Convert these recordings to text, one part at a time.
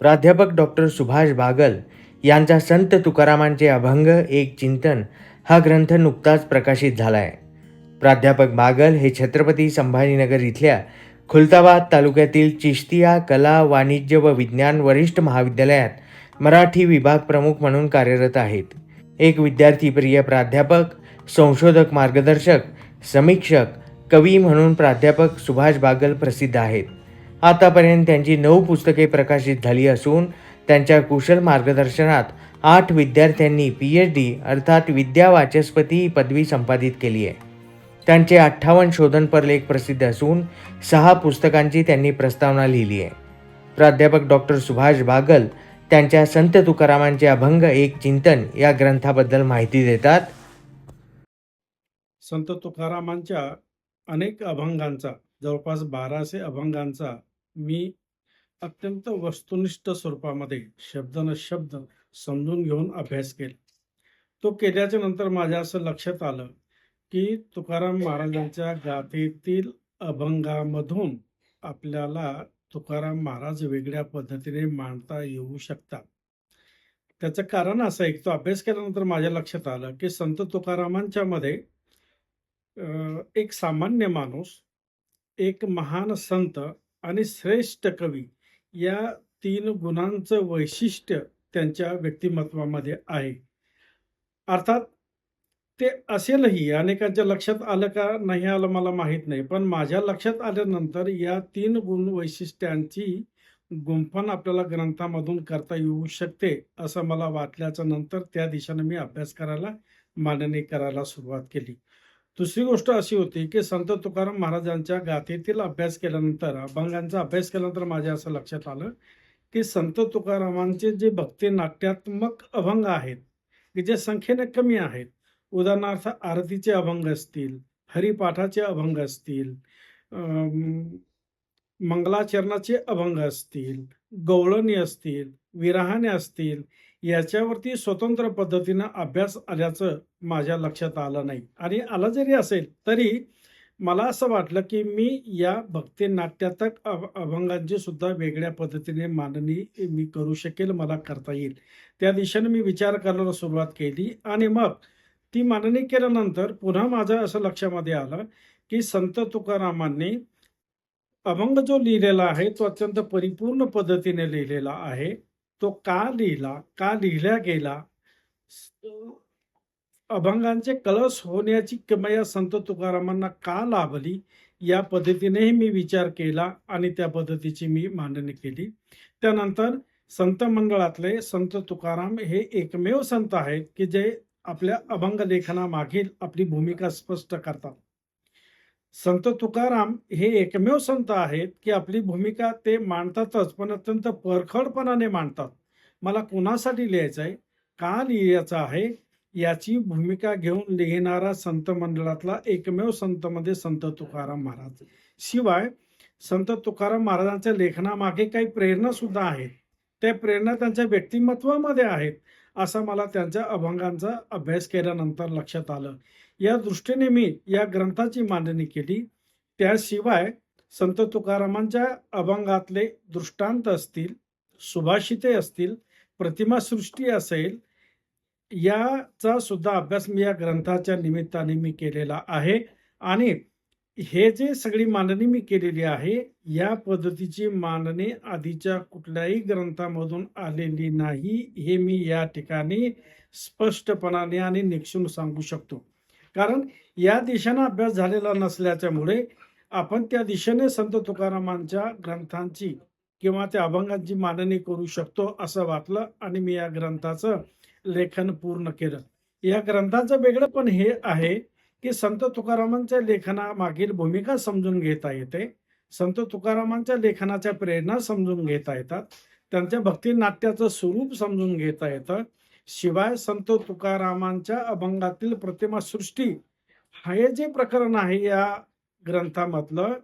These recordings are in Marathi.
प्राध्यापक डॉक्टर सुभाष बागल यांचा संत तुकारामांचे अभंग एक चिंतन हा ग्रंथ नुकताच प्रकाशित झाला आहे प्राध्यापक बागल हे छत्रपती संभाजीनगर इथल्या खुलताबाद तालुक्यातील चिश्तिया कला वाणिज्य व विज्ञान वरिष्ठ महाविद्यालयात मराठी विभाग प्रमुख म्हणून कार्यरत आहेत. एक विद्यार्थीप्रिय प्राध्यापक संशोधक मार्गदर्शक समीक्षक कवी म्हणून प्राध्यापक सुभाष बागल प्रसिद्ध आहेत. आतापर्यंत त्यांची नऊ पुस्तके प्रकाशित झाली असून त्यांच्या कुशल मार्गदर्शनात आठ विद्यार्थ्यांनी पी एच डी अर्थात विद्या वाचस्पती ही पदवी संपादित केली आहे. त्यांचे अठ्ठावन्न शोधनपर लेख प्रसिद्ध असून सहा पुस्तकांची त्यांनी प्रस्तावना लिहिली आहे. प्राध्यापक डॉक्टर सुभाष बागल त्यांच्या संत तुकारामांचे अभंग एक चिंतन या ग्रंथाबद्दल माहिती देतात. संत तुकारामांच्या अनेक अभंगांचा जवळपास बाराशे अभंगांचा मी अत्यंत वस्तुनिष्ठ स्वरूपामध्ये शब्दन शब्द समजून घेऊन अभ्यास केला. तो केल्याच्यानंतर माझ्या असं लक्षात आलं की तुकाराम महाराजांच्या गाथेतील अभंगामधून आपल्याला तुकाराम महाराज वेगळ्या पद्धतीने मांडता येऊ शकतात. त्याचं कारण असं आहे तो अभ्यास केल्यानंतर माझ्या लक्षात आलं की संत तुकारामांच्या मध्ये एक सामान्य माणूस एक महान संत आणि श्रेष्ठ कवी या तीन गुणांचं वैशिष्ट्य त्यांच्या व्यक्तिमत्वामध्ये आहे. अर्थात ते असेलही अनेकांच्या लक्षात आलं का नाही आलं मला माहीत नाही पण माझ्या लक्षात आल्यानंतर या तीन गुण वैशिष्ट्यांची गुंफण आपल्याला ग्रंथामधून करता येऊ शकते असं मला वाटल्याच्या नंतर त्या दिशेने मी अभ्यास करायला मांडणी करायला सुरुवात केली. दुसरी गोष्ट अशी होती की संत तुकाराम महाराजांच्या गाथेतील अभ्यास केल्यानंतर अभंगांचा अभ्यास केल्यानंतर माझ्या असं लक्षात आलं की संत तुकारामांचे जे भक्ती नाट्यात्मक अभंग आहेत की जे संख्येने कमी आहेत उदाहरणार्थ आरतीचे अभंग असतील हरिपाठाचे अभंग असतील मंगलाचरणाचे अभंग असतील गवळणी असतील विराहाने असतील याच्यावरती स्वतंत्र पद्धतीनं अभ्यास आल्याचं माझ्या लक्षात आलं नाही. आणि आलं जरी असेल तरी मला असं वाटलं की मी या भक्ती नाट्यातक अभ अभंगांची सुद्धा वेगळ्या पद्धतीने मांडणी मी करू शकेल मला करता येईल. त्या दिशेने मी विचार करायला सुरुवात केली आणि मग ती मांडणी केल्यानंतर पुन्हा माझं असं लक्षामध्ये आलं की संत तुकारामांनी अभंग जो लिहिलेला आहे तो अत्यंत परिपूर्ण पद्धतीने लिहिलेला आहे. तो का लिहिला का लिहिला गेला? अभंगांचे कलश होण्याची किमया संत तुकारामांना का लाभली? या पद्धतीनेही मी विचार केला आणि त्या पद्धतीची मी मांडणी केली. त्यानंतर संत मंडळातले संत तुकाराम हे एकमेव संत आहेत की जे आपल्या अभंग लेखनामागील आपली भूमिका स्पष्ट करतात. संत तुकाराम हे एकमेव संत आहेत की आपली भूमिका ते मांडतातच पण अत्यंत परखडपणाने मांडतात. मला कुणासाठी लिहायचं आहे का लिहायचं आहे? याची भूमिका घेऊन लिहिणारा संत मंडळातला एकमेव संत म्हणजे संत तुकाराम महाराज. शिवाय संत तुकाराम महाराजांच्या लेखनामागे काही प्रेरणा सुद्धा आहेत. त्या प्रेरणा त्यांच्या व्यक्तिमत्वामध्ये आहेत असा मला त्यांच्या अभंगांचा अभ्यास केल्यानंतर लक्षात आलं. या दृष्टीने मी या ग्रंथाची मांडणी केली. त्याशिवाय संत तुकारामांच्या अभंगातले दृष्टांत असतील सुभाषिते असतील प्रतिमासृष्टी असेल याचा सुद्धा अभ्यास मी या ग्रंथाच्या निमित्ताने मी केलेला आहे. आणि हे जे सगळी मांडणी मी केलेली आहे या पद्धतीची मांडणी आधीच्या कुठल्याही ग्रंथामधून आलेली नाही हे मी या ठिकाणी स्पष्टपणाने आणि निक्षून सांगू शकतो. कारण या दिशेनं अभ्यास झालेला नसल्याच्यामुळे आपण त्या दिशेने संत तुकारामांच्या ग्रंथांची किंवा त्या अभंगांची मांडणी करू शकतो असं वाटलं आणि मी या ग्रंथाचं लेखन पूर्ण केलं. या ग्रंथाचं वेगळं पण हे आहे की संत तुकारामांच्या लेखनामागील भूमिका समजून घेता येते. संत तुकारामांच्या लेखनाच्या प्रेरणा समजून घेता येतात. त्यांच्या भक्ती नाट्याचं स्वरूप समजून घेता येतं. शिवाय संत तुकारामांच्या अभंगातील प्रतिमा सृष्टी हे जे प्रकरण आहे या ग्रंथामधलं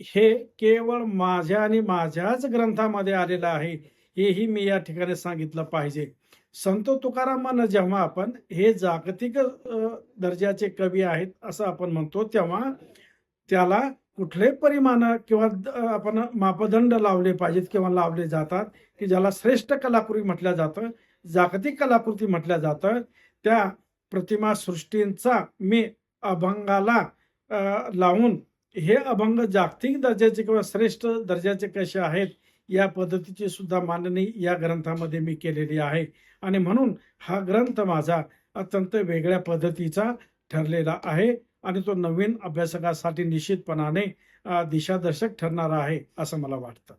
हे केवळ माझ्या आणि माझ्याच ग्रंथामध्ये आलेलं आहे हेही मी या ठिकाणी सांगितलं पाहिजे. संत तुकारामांना जेव्हा आपण हे जागतिक दर्जाचे कवी आहेत असं आपण म्हणतो तेव्हा त्याला कुठले परिमाण किंवा द- आपण मापदंड लावले पाहिजेत किंवा लावले जातात की ज्याला श्रेष्ठ कलाकृती म्हटलं जातं जागतिक कलाकृती म्हटलं जातं त्या प्रतिमा सृष्टींचा मी अभंगाला लावून हे अभंग जागतिक दर्जाचे किंवा श्रेष्ठ दर्जाचे कसे आहेत या पद्धतीची सुद्धा मांडणी या ग्रंथामध्ये मी केलेली आहे. आणि म्हणून हा ग्रंथ माझा अत्यंत वेगळ्या पद्धतीचा ठरलेला आहे आणि तो नवीन अभ्यासकासाठी निश्चितपणाने दिशादर्शक ठरणार आहे असं मला वाटतं.